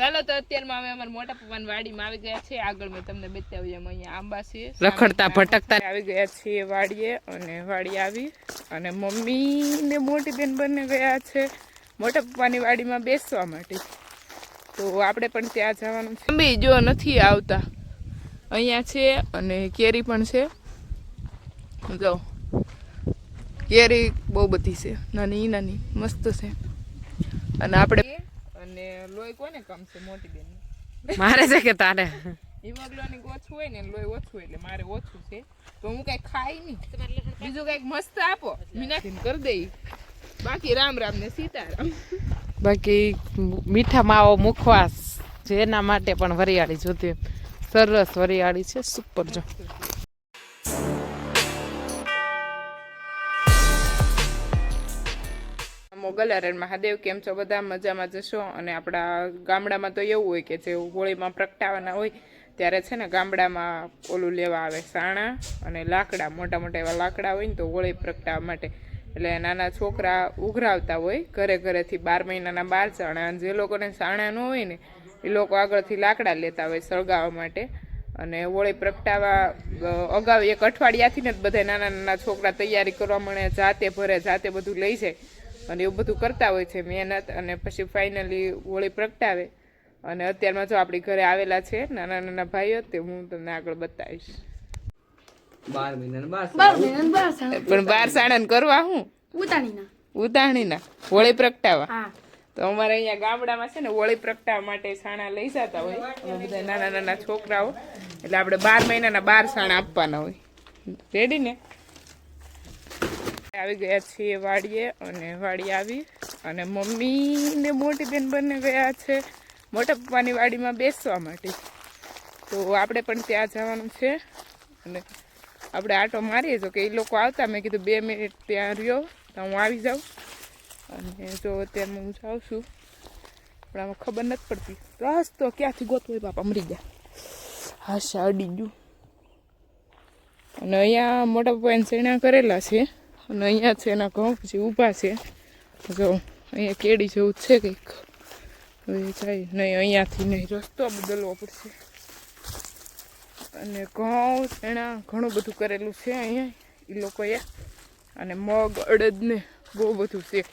ચાલો તો અત્યારમાં અમે અમારા મોટા પપ્પાની વાડીમાં આવી ગયા છે. આગળ મેં તમને બતાવ્યું એમ અહીંયા આંબા છે. રખડતા ભટકતા. આવી ગયા છીએ વાડીએ અને વાડી આવી અને મમ્મી ને મોટી બેન બંને ગયા છે મોટા પપ્પાની વાડીમાં બેસવા માટે. તો આપણે પણ ત્યાં જવાનું છે. મમ્મી જો નથી આવતા. અહીંયા છે અને કેરી પણ છે. જો કેરી બહુ બધી છે. નાની નાની મસ્ત છે. અને આપણે અને લોહી કોને કામ છે મોટી બેન મારે છે કે તારે? હિમોગ્લોબિન ઓછું હોય ને લોહી ઓછું હોય એટલે મારે ઓછું છે. તો હું કઈ ખાઈ નહીં. બીજું કંઈક મસ્ત આપો. મીનાથી કરી દઈ બાકી રામ રામ ને સીતારામ. બાકી મીઠા માવો મુખવાસ જેના માટે પણ વરિયાળી જોતી સરસ વરિયાળી છે સુપર જો. મોગલારણ મહાદેવ, કેમ છો? બધા મજામાં જશો અને આપણા ગામડામાં તો એવું હોય કે જે હોળીમાં પ્રગટાવાના હોય, ત્યારે છે ને ગામડામાં ઓલું લેવા આવે સાણા અને લાકડા, મોટા મોટા એવા લાકડા હોય ને તો હોળી પ્રગટાવવા માટે. એટલે નાના છોકરા ઉઘરાવતા હોય, ઘરે ઘરેથી બાર મહિનાના બાર સાણા. અને જે લોકોને સાણા હોય ને, એ લોકો આગળથી લાકડા લેતા હોય સળગાવવા માટે. અને હોળી પ્રગટાવા અગાઉ એક અઠવાડિયાથી ને જ બધા નાના નાના છોકરા તૈયારી કરવા મળે જાતે ભરે, જાતે બધું લઈ જાય. અને એવું બધું કરતા હોય છે મહેનત અને પછી ફાઇનલી હોળી પ્રગટાવે. અને અત્યારમાં જો આપણી ઘરે આવેલા છે નાના નાના ભાઈઓ તે હું તમને આગળ બતાવીશ. પણ બાર સાણન કરવા હું? ઉતાણીના ઉતાણીના હોળી પ્રગટાવા તો અમારે અહીંયા ગામડામાં છે ને હોળી પ્રગટાવા માટે સાણા લઈ જતા હોય. અમે બધા નાના નાના છોકરાઓ. એટલે આપણે બાર મહિનાના બાર સાણા આપવાના હોય. રેડી ને? આવી ગયા છીએ વાડીએ અને વાડી આવી અને મમ્મી ને મોટી બેન બંને ગયા છે મોટા પપ્પાની વાડીમાં બેસવા માટે. તો આપણે પણ ત્યાં જવાનું છે અને આપણે આટો મારીએ તો કે એ લોકો આવતા. મેં કીધું બે મિનિટ ત્યાં રહ્યો તો હું આવી જાઉં અને જો અત્યારે હું જાઉં છું. પણ આમાં ખબર નથી પડતી. રસ્તો ક્યાંથી ગોતવો બાપા મરી ગયા. હાશા અડી ગયું. અને અહીંયા મોટા પપ્પાએ શેણા કરેલા છે. અને અહીંયા છે એના ઘઉં, પછી ઊભા છે. જો, અહીંયા કેડી જેવું છે કંઈક. હવે જાય, નહીં, અહીંયાથી નહીં, રસ્તો બદલવો પડશે. અને ઘઉં એના ઘણું બધું કરેલું છે અહીંયા એ લોકોએ. અને મગ, અડદને બહુ બધું છે.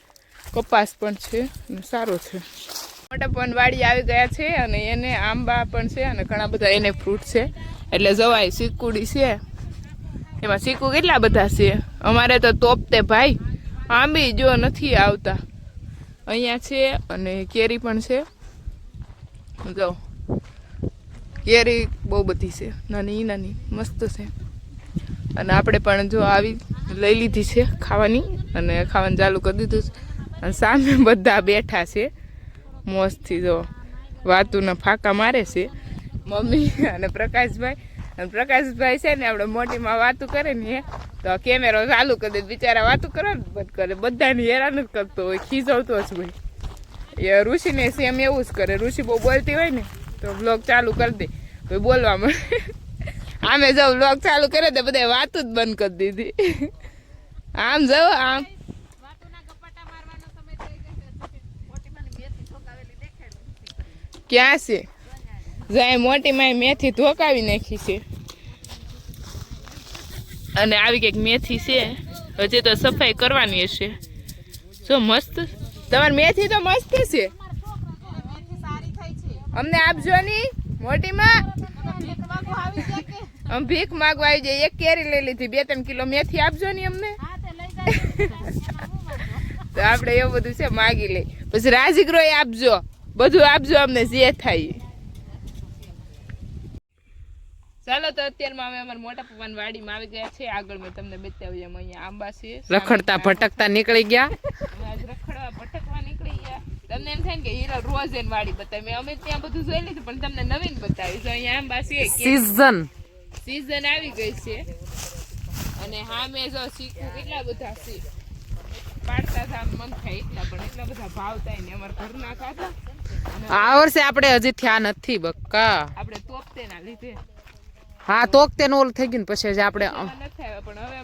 કપાસ પણ છે અને સારો છે. મોટા પણ વાડી આવી ગયા છે અને એને આંબા પણ છે અને ઘણા બધા એને ફ્રૂટ છે. એટલે જવાય ચીકુડી છે. એમાં ચીકુ કેટલા બધા છે? અમારે તો તોપતે ભાઈ. આંબી જો નથી આવતા. અહીંયા છે અને કેરી પણ છે. જો. કેરી બહુ બધી છે. નાની નાની, મસ્ત છે. અને આપણે પણ જો આવી લઈ લીધી છે ખાવાની અને ખાવાનું ચાલુ કરી દીધું છે. અને સામે બધા બેઠા છે. મોજથી જો. વાતુના ફાંકા મારે છે. મમ્મી અને પ્રકાશભાઈ અને પ્રકાશભાઈ છે ને આપણે મોટીમાં વાતું કરે ને તો કેમેરો ચાલુ કરી દે, બિચારા વાતું કરે ને, બંધ કરે. બધાને હેરાન જ કરતો હોય, ખીજવતો જ હોય. એ ઋષિને સેમ એવું જ કરે. ઋષિ બહુ બોલતી હોય ને, તો બ્લોગ ચાલુ કરી દે. ભાઈ બોલવા આમે જો બ્લોગ ચાલુ કરે તો બધા વાતું જ બંધ કરી દીધી. આમ જાઓ આમ. ક્યાં છે? જાય મોટી માય મેથી ધોકાવી નાખી છે. અને આવી કંઈક મેથી છે, હજી તો સફાઈ કરવાની હશે. જો મસ્ત. તમારી મેથી તો મસ્ત છે. અમને આપજો ની મોટીમાં અમે ભીખ માગવા આવી જાય, એક કેરી લઈ લીધી, બે ત્રણ કિલો મેથી આપજો ની અમને. તો આપણે એવું બધું છે, માગી લઈ પછી રાજીગ્રોય આપજો, બધું આપજો અમને, જે થાય. ચાલો તો અત્યારમાં અમે અમારા મોટા પપ્પાની વાડીમાં આવી ગયા છે આગળ મેં તમને બતાવ્યું એમ અહીંયા આંબા છે. રખડતા ભટકતા નીકળી ગયા. રખડવા ભટકવા નીકળી ગયા. તમને એમ થાય કે હીરા રોજ એને વાડી બતાવી. અમે ત્યાં બધું જોઈ લીધું પણ તમને નવીન બતાવી તો અહીંયા આંબા છે સીઝન સીઝન આવી ગઈ છે. અને હા મેં જો શીખું કેટલા બધા છે. પાડતા હતા મન થાય એટલા પણ એટલા બધા ભાવ થાય ને અમારા ઘરના ખાતા આ વર્ષે આપણે હજી થયા નથી બક્કા. આપણે તોપતે ના લીધે. હા તોક તેનું ઓલ થઈ ગયું ને પછી આપણે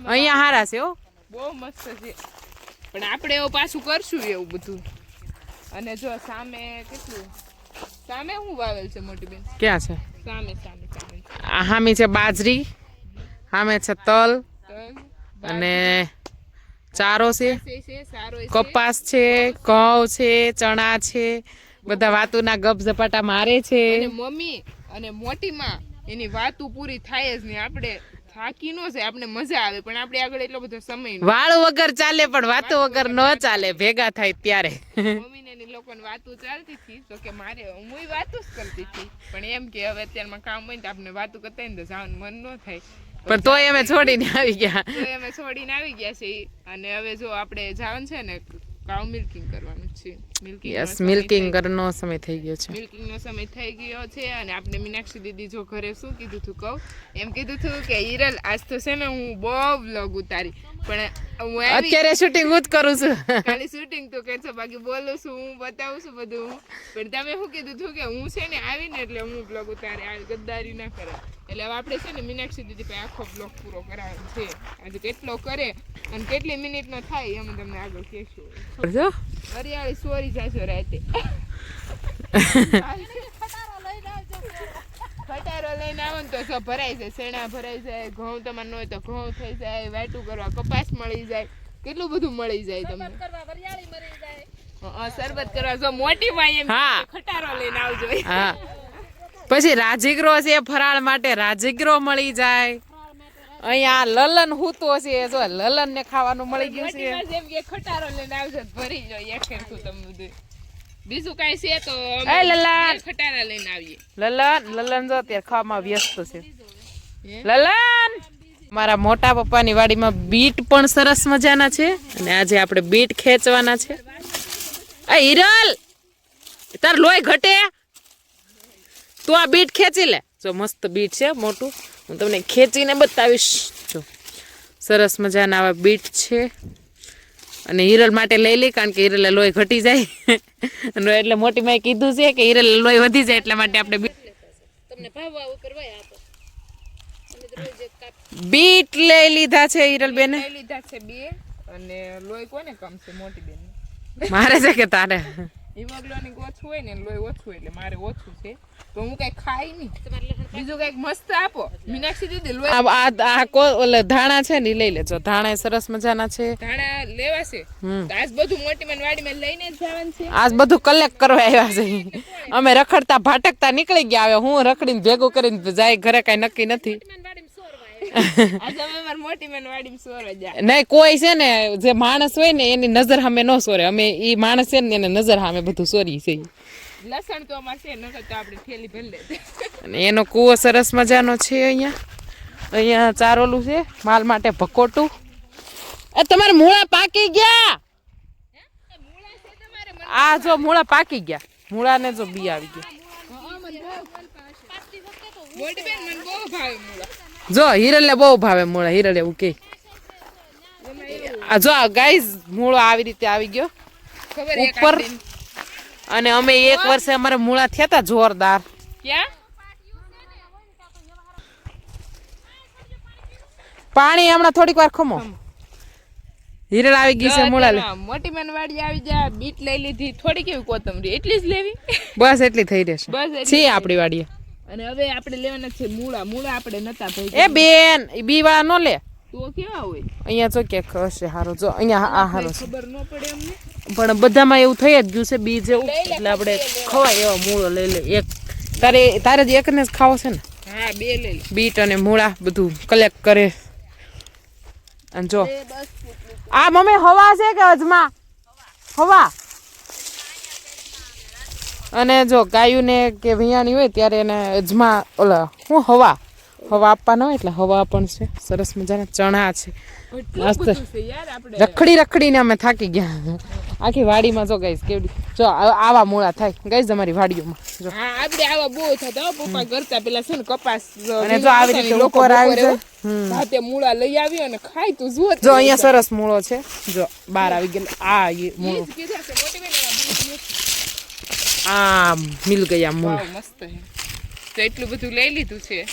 અહીંયા હારા છે હો. બહુ મસ્ત છે. પણ આપણે એવું પાછું કરશું એવું બધું. અને જો સામે કેટલું? સામે હું વાવેલ છે મોટી બેન? ક્યાં છે? સામે સામે સામે. આ હામી છે બાજરી સામે છે તલ અને ચારો છે કપાસ છે ઘઉં છે ચણા છે બધા વાતુના ગપ ઝપાટા મારે છે. મમ્મી અને મોટી માં એની વાતો પૂરી થાય જ નહીં. આપણે થાકી નો છે આપણે મજા આવે પણ આપણે આગળ એટલો બધો સમય વાળ વગર ચાલે પણ વાતો વગર ન ચાલે. ભેગા થાય ત્યારે. મમ્મીને લોકોને વાતો ચાલતી હતી તો કે મારે હું વાતો જ કરતી હતી. પણ એમ કે હવે અત્યારમાં કામ હોય ને તો આપણે વાતો કરતા ને તો જવાનું મન ન થાય. પણ તોય અમે છોડીને આવી ગયા. તો અમે છોડીને આવી ગયા છે અને હવે જો આપણે જવાનું છે ને કાઉ મિલ્કિંગ કરવાનું છે. મિલ્કિંગ યસ મિલ્કિંગ કરનો સમય થઈ ગયો છે. મિલ્કિંગ નો સમય થઈ ગયો છે અને આપણે મીનાક્ષી દીદી જો ઘરે શું કીધું હતું કહું? એમ કીધું હતું કે હિરલ આજ તો છે ને હું બહુ વ્લોગ ઉતારી. પણ હું અત્યારે શૂટિંગ હું જ કરું છું. ખાલી શૂટિંગ તો કે છે? બાકી બોલું છું હું બતાવું છું બધું. પણ તમે શું કીધું હતું કે હું છે ને આવીને એટલે હું બ્લોગ ઉતારે આ ગદ્દારી ના કરે. એટલે હવે આપણે છે ને મીનાક્ષી દીદી પાસે આખો બ્લોગ પૂરો કરાવવાનો છે. આજે કેટલો કરે અને કેટલી મિનિટનો થાય એમ તમને આગળ કહેશું. જો. હરિયાળી સોરી જાશો રાતે. ખટારો લઈને આવો ને તો સો ભરાઈ જાય શેણા ભરાઈ જાય ઘઉં તમારે ન હોય તો ઘઉં થઈ જાય વાટું કરવા કપાસ મળી જાય કેટલું બધું મળી જાય તમને? શરબત કરવા જો મોટી માં એમ હા. ખટારો લઈને આવજો. હા. પછી રાજીગ્રો છે ફરાળ માટે રાજીગ્રો મળી જાય. અહીંયા લલન હૂતો છે જો લલન ને ખાવાનું મળી ગયું છે. જેમ કે ખટારો લઈને આવજો ભરી જો એક ખેરખું તમે બધું. બીજું કાંઈ છે તો એ લલન! ખટારા લઈને આવીએ. લલન લલન જો અત્યારે ખાવામાં વ્યસ્ત છે. લલન! મારા મોટા પપ્પાની વાડીમાં બીટ પણ સરસ મજાના છે અને આજે આપણે બીટ ખેંચવાના છે. આ હિરલ! તાર લોહી ઘટે. તું આ બીટ ખેંચી લે. જો મસ્ત બીટ છે મોટું. હું તમને ખેંચીને બતાવીશ. જો સરસ મજાના આવા બીટ છે. અને હિરલ માટે લઈ લઈ કારણ કે હિરલે લોહી ઘટી જાય. અને એટલે મોટી માએ કીધું છે કે હિરલ લોહી વધી જાય એટલા માટે આપણે બીટ બીટ લઈ લીધા છે હિરલ બેન લઈ લીધા છે બે. અને લોહી કોને કમ છે મોટી બેન મારે છે કે તારે? હિમોગ્લોબિન ઓછું હોય ને લોહી ઓછું એટલે મારે ઓછું છે. તો હું કઈ ખાઈ નહીં. બીજું કંઈક મસ્ત આપો. મીનાક્ષી દીદી લોહી આ કો ઓલે ધાણા છે ને લઈ લેજો. ધાણા એ સરસ મજાના છે. ધાણા લેવાશે છે. આજ બધું મોટી વાડી માં લઈને જ જવાનું છે. આજ બધું કલેક્ટ કરવા આવ્યા છે. અમે રખડતા ભાટકતા નીકળી ગયા હવે. હું રખડીને ભેગું કરીને જાય ઘરે કઈ નક્કી નથી. નહીં કોઈ છે ને જે માણસ હોય ને એની નજર સામે ન સોરે. અમે એ માણસ છે ને એને નજર સામે બધું સોરી છે. લસણ તો અમારે છે નકર તો આપણે થેલી ભરી લે અને એનો કૂવો સરસ મજાનો છે અહીંયા. અહીંયા ચારોલું છે માલ માટે ભકોટું. એ તમારે મૂળા પાકી ગયા? આ જો મૂળા પાકી ગયા. મૂળાને જો બી આવી ગયા. જો હિરલને બહુ ભાવે મૂળા હિરલ એવું કે. જો ગાઈઝ મૂળો આવી રીતે આવી ગયો. ઉપર. અને અમે એક વર્ષે અમારે મૂળા થયા હતા જોરદાર. પાણી હમણાં થોડીક વાર ખમો. હિરલ આવી ગઈ છે મૂળા લે મોટી મનવાડી વાડી આવી જા બીટ લઈ લીધી થોડી કેવી કોથમરી. એટલી જ લેવી? બસ એટલી થઈ રહેશે. બસ છે આપણી વાડીએ. અને હવે આપણે લેવાના છે મૂળા. મૂળા આપણે નતા ભાઈ એ બેન એ બી વાળા નો લે. તો કેવા હોય? અહીંયા જો કે હશે હારો. જો અહીંયા આ હારો ખબર ન પડે અમને. પણ બધામાં એવું થઈ જ ગયું છે બી જેવું. એટલે આપણે ખવાય એવા મૂળો લઈ લે. એક તારે તારે જ એકને જ ખાવો છે ને? હા બે લઈ લે. બીટ અને મૂળા બધું કલેક્ટ કરે. અને જો. આ મમ્મી હવા છે કે અજમા? હવા. અને જો ગાયુંને કે ભૈયાની હોય ત્યારે એને અજમા ઓલા શું હવા હવા આપવાના હોય એટલે હવા પણ છે. સરસ મજાના ચણા છે. મસ્ત. રખડી રખડીને અમે થાકી ગયા. આખી વાડીમાં જો ગઈશ કેવડી. જો આવા મૂળા થાય. ગઈશ અમારી વાડીઓમાં. જો. હા આપણે આવા બહુ થતા હો, પપ્પા કરતા પેલા છે ને કપાસ અને જો આવી રીતે લોકો આવી. હો, મૂળા લઈ આવી અને ખાય તું જુઓ જો અહીંયા સરસ મૂળો છે. જો બહાર આવી ગયેલો. આ મૂળો કીધા છે મોટી બેન એવા બીજ નથી. આ મિલ ગયા મૂળ મસ્ત છે. તો એટલું બધું લઈ લીધું છે.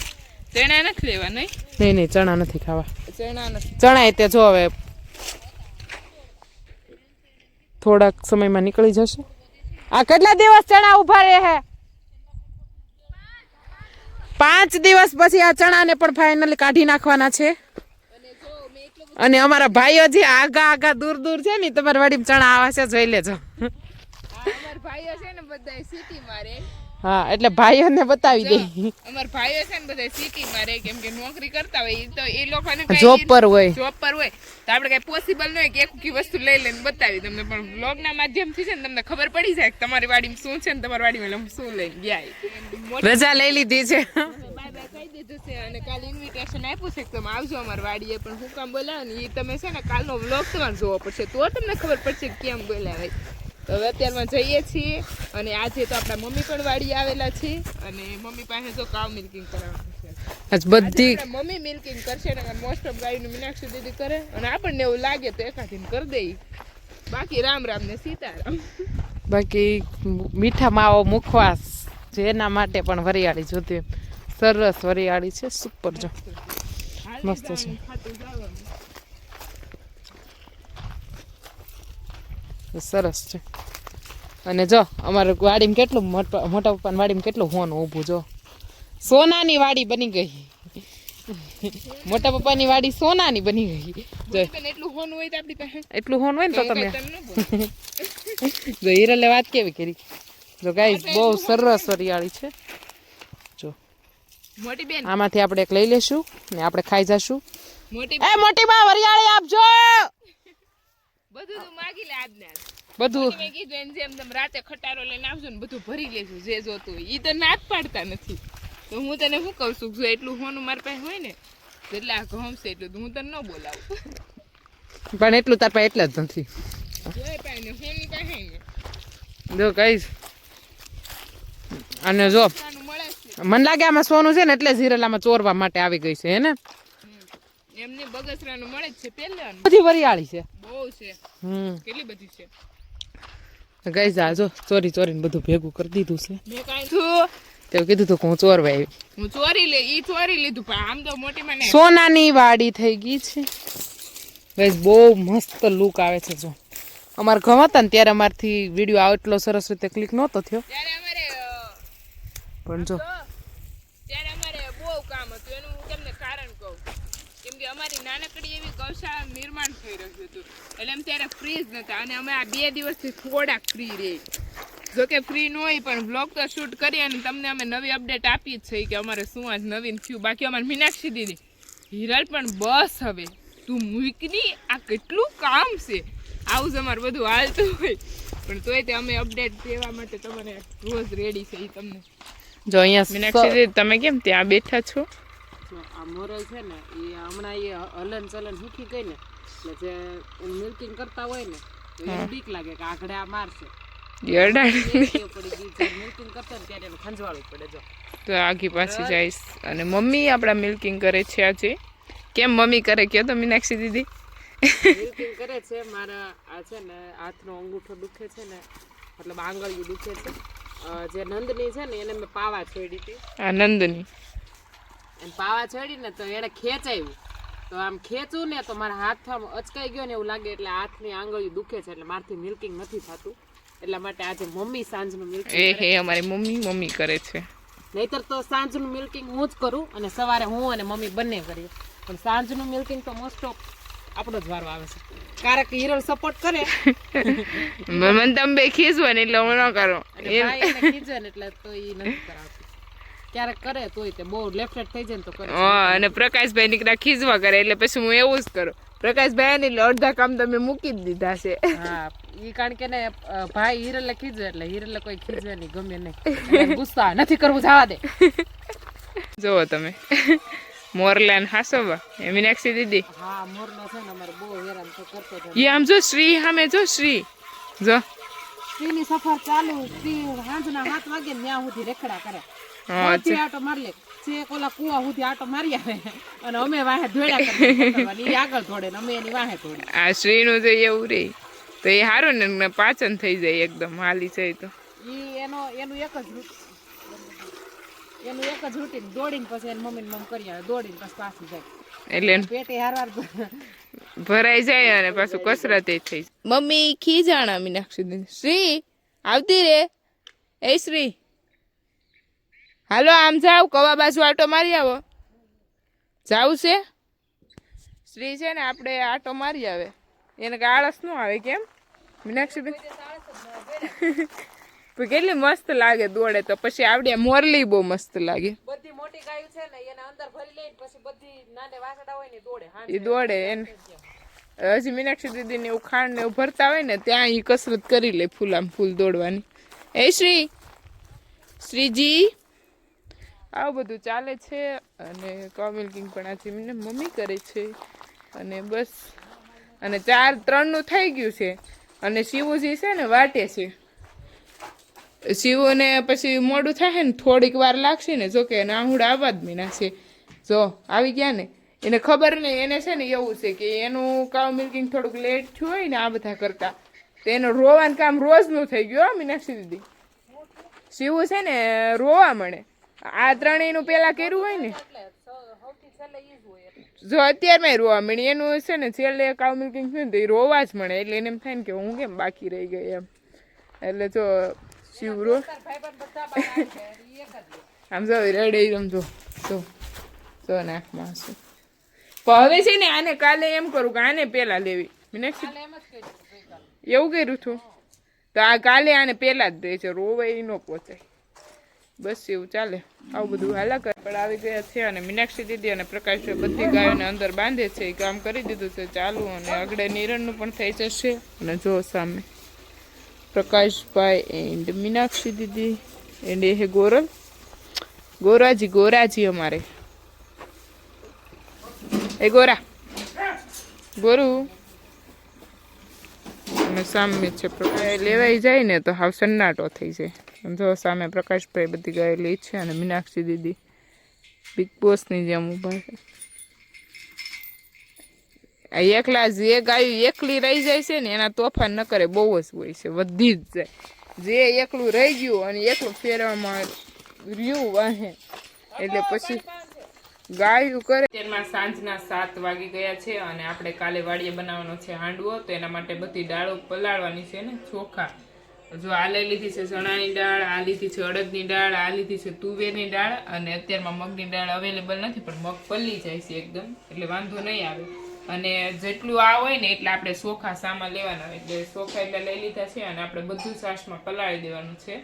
ચણા નથી લેવા નહીં? નહીં નહીં ચણા નથી ખાવા. ચણા નથી. ચણા એ તે જો હવે થોડાક સમયમાં નીકળી જશે. આ કેટલા દિવસ ચણા ઊભા રહે હે? પાંચ દિવસ પછી આ ચણાને પણ ફાઇનલી કાઢી નાખવાના છે. અને અમારા ભાઈઓ જે આગા આગા દૂર દૂર છે ને તમારી વાડી ચણા આવા છે જોઈ લેજો. ભાઈઓ છે ને બધા સિટીમાં રહે હા એટલે ભાઈઓને બતાવી દે. અમાર ભાઈઓ છે ને બધા સિટીમાં રહે કેમ કે નોકરી કરતા હોય તો એ લોકોને જોબ પર હોય. જોબ પર હોય. તો આપણે કઈ પોસિબલ ન હોય કે એક કી વસ્તુ લઈ લઈને બતાવી તમને. પણ બ્લોગના માધ્યમથી છે ને તમને ખબર પડી જાય કે તમારી વાડીમાં શું છે ને તમારી વાડીમાં શું લઈ ગયા. રજા લઈ લીધી છે. છે અને કાલે ઇન્વિટેશન આપ્યું છે કે તમે આવજો અમારી વાડીએ. પણ હું કામ બોલાવો ને એ તમે છે ને કાલનો વ્લોગ તમારે જોવો પડશે. તો તમને ખબર પડશે કેમ બોલાવાય. તો હવે અત્યારમાં જઈએ છીએ અને આજે તો આપણા મમ્મી પણ વાડી આવેલા છે અને મમ્મી પાસે જો કાવ મિલ્કિંગ કરાવવાનું છે. આજ બધી મમ્મી મિલ્કિંગ કરશે ને મોસ્ટ ઓફ ગાયનું મીનાક્ષી દીદી કરે અને આપણને એવું લાગે તો એકાથી કરી દઈ બાકી રામ રામ ને સીતારામ. બાકી મીઠા માવો મુખવાસ જેના માટે પણ વરિયાળી જોતી સરસ વરિયાળી છે સુપર જો. મસ્ત છે ખાતું જવાનું સરસ છે. અને જો અમારે વાડીમાં કેટલું મોટા મોટા પપ્પાની વાડીમાં કેટલું હોન ઊભું જો. સોનાની વાડી બની ગઈ. મોટા પપ્પાની વાડી સોનાની બની ગઈ. એટલું હોનું હોય તો પાસે એટલું હોન હોય ને તો તમે. જો હિરલે વાત કેવી કરી? જો ગાઈસ બહુ સરસ વરિયાળી છે. જો. મોટી બેન. આમાંથી આપણે એક લઈ લેશું ને આપણે ખાઈ જશું. મોટી એ મોટી વરિયાળી આપજો! બધું તું માગી લે આજના. બધું. મેં કીધું એને જેમ તમે રાતે ખટારો લઈને આવજો ને બધું ભરી લેજો જે જોતું હોય. ઈ તો નાત પાડતા નથી. તો હું તને શું કહું છું જો એટલું હોનું મારી પાસે હોય ને એટલે આ ગમશે એટલું હું તને ન બોલાવું. પણ એટલું તાર પાસે એટલા જ નથી. જો કહીશ. અને જો મળે છે. મને લાગે આમાં સોનું છે ને એટલે ઝીરેલામાં ચોરવા માટે આવી ગઈ છે હે ને? એમને બગસરાનું મળે જ છે પહેલાનું. બધી વરિયાળી છે. બહુ છે. હમ. કેટલી બધી છે? ગઈ જા જો ચોરી ચોરીને બધું ભેગું કરી દીધું છે. મેં કાંઈ છું તે કીધું તું હું ચોરવા આવી. હું ચોરી લે ઈ ચોરી લીધું પણ આમ તો મોટી મને સોનાની વાડી થઈ ગઈ છે. ગઈસ બહુ મસ્ત લુક આવે છે જો. અમારે ઘઉં હતા ને ત્યારે અમારથી વીડિયો આટલો સરસ રીતે ક્લિક નહોતો થયો. ત્યારે અમારે પણ જો. ત્યારે અમારે બહુ કામ હતું એનું હું તમને કારણ કહું કેમ કે અમારી નાનકડી એવી ગૌશાળા નિર્માણ થઈ રહ્યું હતું. એટલે એમ ત્યારે ફ્રી જ નતા. અને અમે આ બે દિવસથી થોડાક ફ્રી રહી. જો કે ફ્રી ન હોય પણ બ્લોગ તો શૂટ કરી અને તમને અમે નવી અપડેટ આપી જ છે કે અમારે શું આજ નવીન થયું. બાકી અમારે મીનાક્ષી દીદી. હિરલ પણ બસ હવે. તું મૂકની? આ કેટલું કામ છે? આવું જ અમારે બધું હાલતું હોય. પણ તોય તે અમે અપડેટ દેવા માટે તમારે રોજ રેડી છે એ તમને. જો અહીંયા મીનાક્ષી દીદી તમે કેમ ત્યાં બેઠા છો? આ મોરલ છે ને એ હમણાં એ હલન ચલન શીખી ગઈ ને એટલે જે મિલ્કિંગ કરતા હોય ને તો એને બીક લાગે કે આગળ આ મારશે. તો આગી પાછી જઈશ. અને મમ્મી આપણા મિલ્કિંગ કરે છે આજે. કેમ મમ્મી કરે? કયો તો મીનાક્ષી દીદી. મિલ્કિંગ કરે છે મારા આ છે ને હાથનો અંગૂઠો દુખે છે ને મતલબ આંગળીયું દુખે છે. જે નંદની છે ને એને મેં પાવા છોડી હતી. આ નંદની. અને પાવા ચડી ને તો એને ખેંચાયું. તો આમ ખેંચું ને તો મારા હાથમાં અચકાઈ ગયો ને એવું લાગે એટલે હાથની આંગળી દુખે છે એટલે મારથી મિલ્કિંગ નથી થતું. એટલા માટે આજે મમ્મી સાંજનું મિલ્કિંગ એ હે અમારી મમ્મી મમ્મી કરે છે. નહીતર તો સાંજનું મિલ્કિંગ હું જ કરું અને સવારે હું અને મમ્મી બંને કરીએ. પણ સાંજનું મિલ્કિંગ તો મોસ્ટ ઓફ આપણો જ વારો આવે છે. ક્યારેક હિરલ સપોર્ટ કરે. મને તમે બે ખીજવા ને એટલે હું ન કરું. એટલે તો એ નથી કરાવતી. ક્યારેક કરે તોય તે બહુ લેફ્ટ થઈ જાય ને તો કરે હા અને પ્રકાશભાઈ નીકળા ખીજવા કરે એટલે પછી હું એવું જ કરું. પ્રકાશભાઈ ને એટલે અડધા કામ તમે મૂકી જ દીધા છે. હા ઈ કારણ કે ને ભાઈ હિરલે ખીજવે એટલે હિરલે કોઈ ખીજવે નહીં ગમે નહીં. ગુસ્સા નથી કરવું જવા દે. જુઓ તમે. મોરલાન હાસોવા એ મીનાક્ષી દીદી. હા મોરલો છે ને અમારે બહુ હેરાન તો કરતો હતો. ઈ આમ જો શ્રી સામે જો શ્રી. જો. સ્ત્રીની સફર ચાલુ શ્રી હાંજના સાત વાગે ન્યા ત્યાં સુધી રેખડા કરે. ત્યાંથી આટો મારી લે. છેક ઓલા કુવા સુધી આટો મારી આવે. અને અમે વાહે કરીએ આગળ ધોડે ને અમે એની વાહે ધોડી આ શ્રીનું જો એવું રે તો એ સારું ને પાચન થઈ જાય એકદમ હાલી જાય તો. ઈ એનો એનું એક જ એનું એક જ રૂટીન દોડીને પછી એની મમ્મી મમ કરી આવે. દોડીને પછી પાછી જાય. એટલે પેટે હારવાર ભરાઈ જાય અને પાછું કસરત થઈ મમ્મી ખીજાણા મીનાક્ષી શ્રી આવતી રે. એ શ્રી. હાલો આમ જાવ કવા બાજુ આટો મારી આવો. જાવું છે? શ્રી છે ને આપણે આટો મારી આવે. એને આળસ ન આવે કેમ મીનાક્ષીબેન? કેટલી મસ્ત લાગે દોડે તો. પછી આવડે મોરલી બહુ મસ્ત લાગે. બધી મોટી ગાયો છે ને એને અંદર ભરી લઈ પછી બધી નાને વાસડા હોય ને દોડે એ દોડે એને. હજી મીનાક્ષી દીદીને એવું ખાંડ ને એવું ભરતા હોય ને ત્યાં એ કસરત કરી લે ફૂલામ ફૂલ દોડવાની. એ શ્રી શ્રીજી? આવું બધું ચાલે છે અને કાવ મિલ્કિંગ પણ આજે મને મમ્મી કરે છે. અને બસ, અને ચાર ત્રણનું થઈ ગયું છે. અને શિવુજી છે ને વાટે છે. શિવને પછી મોડું થાય ને થોડીક વાર લાગશે ને જોકે એને આહુડા આવવા જ મીના છે. જો, આવી ગયા ને. એને ખબર નહીં એને છે ને એવું છે કે એનું કાવ મિલ્કિંગ થોડુંક લેટ થયું હોય ને આ બધા કરતા. તો એનું રોવાનું કામ રોજનું થઈ ગયું મીનાક્ષી દીદી. શિવું છે ને રોવા મળે. આ ત્રણેયનું પેલા કર્યું હોય ને? જો અત્યારમાં રોવા મળી એનું છે ને છેલ્લે કાવ મિલ્કિંગ થયું ને તો એ રોવા જ મળે. એટલે એને એમ થાય ને કે હું કેમ બાકી રહી ગઈ એમ. એટલે જો શિવ રો. આમ જો રેડે સમજો તો તો જો નાખમાં શું પણ હવે છે ને આને કાલે એમ કરું કે આને પેલા લેવી. મીનાક્ષી? એવું કર્યું હતું તો આ કાલે આને પેલા જ દે છે રોવે ઈ ન પહોંચાય. બસ એવું ચાલે. આવું બધું હાલા કરે પણ આવી ગયા છે અને મીનાક્ષી દીદી અને પ્રકાશ બધી ગાયોને અંદર બાંધે છે. એ કામ કરી દીધું છે ચાલુ અને આગળ નિરણનું પણ થઈ જશે. અને જો સામે Prakashbhai and Meenakshi Didi and એ ગોરલ. ગોરાજી ગોરાજી અમારે. એ ગોરા. ગોરુ. અને સામે છે લેવાઈ જાય ને તો હાવ સન્નાટો થઈ જાય. જો સામે પ્રકાશભાઈ બધી ગાયેલી છે અને મીનાક્ષી દીદી બિગ બોસની જેમ ઊભા છે. આ એકલા જે ગાયું એકલી રહી જાય છે ને, એના તોફાન ન કરે, બહુ જ હોય છે, વધી જ જાય. જે એકલું રહી ગયું અને એકલું ફેરવામાં રહ્યું વાહે, એટલે પછી ગાયું કરે. તેમાં સાંજના સાત વાગી ગયા છે અને આપણે કાલે વાડીએ બનાવવાનો છે હાંડવો, તો એના માટે બધી દાળો પલાળવાની છે ને, ચોખા. જો આ લઈ લીધી છે ચણાની દાળ, આ લીધી છે અડદની દાળ, આ લીધી છે તુવેરની દાળ અને અત્યારમાં મગની દાળ અવેલેબલ નથી, પણ મગ પલ્લી જાય છે એકદમ, એટલે વાંધો નહીં આવે. અને જેટલું આ હોય ને એટલે આપણે ચોખા સામા લેવાના એટલે ચોખા એટલે લઈ લીધા છે અને આપણે બધું છાશમાં પલાળી દેવાનું છે.